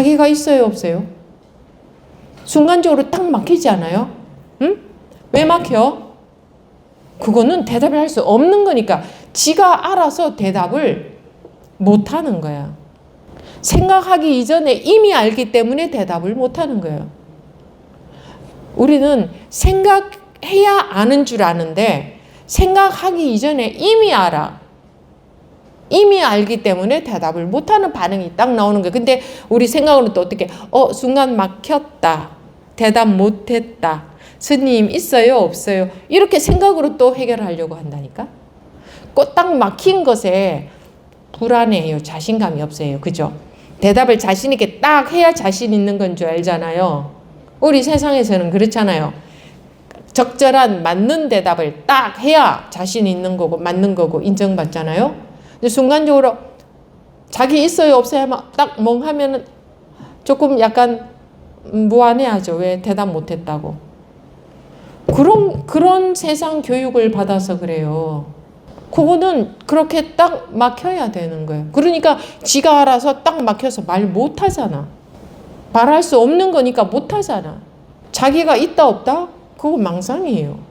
자기가 있어요, 없어요? 순간적으로 딱 막히지 않아요? 응? 왜 막혀? 그거는 대답을 할 수 없는 거니까 지가 알아서 대답을 못 하는 거야. 생각하기 이전에 이미 알기 때문에 대답을 못 하는 거예요. 우리는 생각해야 아는 줄 아는데 생각하기 이전에 이미 알아. 이미 알기 때문에 대답을 못하는 반응이 딱 나오는 거예요. 근데 우리 생각으로 또 어떻게, 어, 순간 막혔다. 대답 못했다. 스님 있어요? 없어요? 이렇게 생각으로 또 해결하려고 한다니까? 꼭딱 막힌 것에 불안해요. 자신감이 없어요. 그죠? 대답을 자신있게 딱 해야 자신 있는 건 줄 알잖아요. 우리 세상에서는 그렇잖아요. 적절한 맞는 대답을 딱 해야 자신 있는 거고 맞는 거고 인정받잖아요. 근데 순간적으로 자기 있어요 없어요 하면 딱 멍하면은 조금 약간 무안해하죠. 왜 대답 못했다고. 그런 그런 세상 교육을 받아서 그래요. 그거는 그렇게 딱 막혀야 되는 거예요. 그러니까 지가 알아서 딱 막혀서 말 못하잖아. 말할 수 없는 거니까 못하잖아. 자기가 있다 없다? 그거 망상이에요.